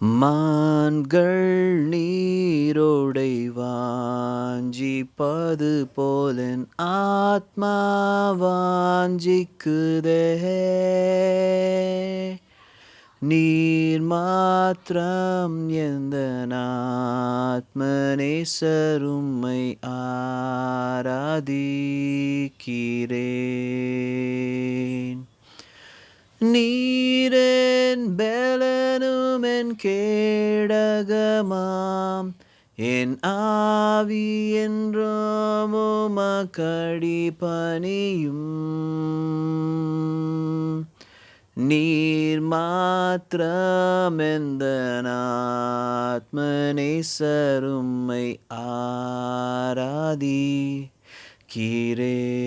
மான்கள் நீரோடை வாஞ்சிப்பது போலன் ஆத்மா வாஞ்சிக்குதே. நீர் மாத்திரம் எந்த ஆத்மநேசரும்மை ஆராதிக்கிறேன். நீரேன் பலனும் என் கேடகமாம். என் ஆவி என்றும் உமக்கடி பணியும். நீர் மாத்திரமெந்தனாத்மனை சருமை ஆராதி. கீரே.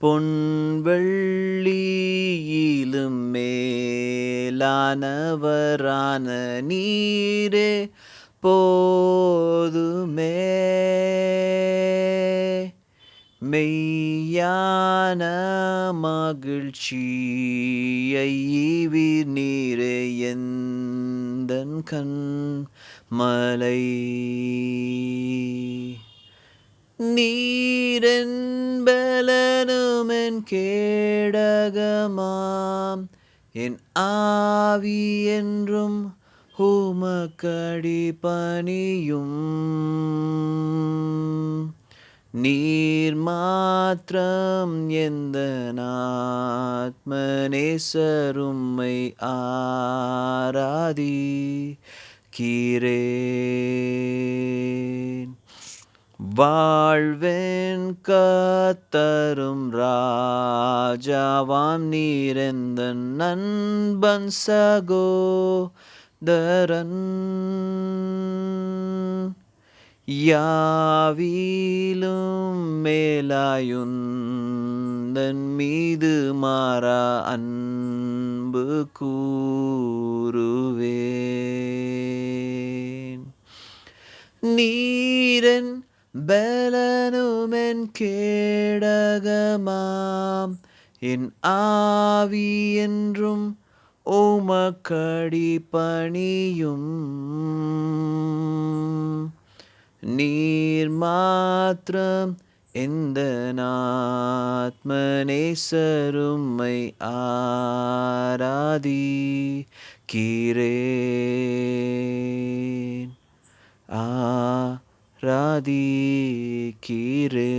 பொன்வெள்ளியிலும் மேலானவரான நீரே போதுமே. மெய்யான மகிழ்ச்சியை ஈவீர் நீரே எந்தன் கண் மலை நீரன் என் கேடகமாம். என் ஆவி என்றும் ஹூமக்கடி பணியும். நீர் மாத்திரம் எந்த நாத்மனேசரும்மை ஆராதி. கீரே. வாழ்வேன் கத்தரும் ராஜாவாம் நீரெந்த நண்பன் சகோதரன். யாவிலும் மேலாயுந்தன் மீது மாறா அன்பு கூறுவேன். நீரன் பலனுமென் கேடகமாம். என் ஆவி என்றும் ஓமக்கடி பணியும். நீர் மாத்திரம் எந்த நாத்மனேசருமை ஆராதி கீரே ஆ ராதி கீரே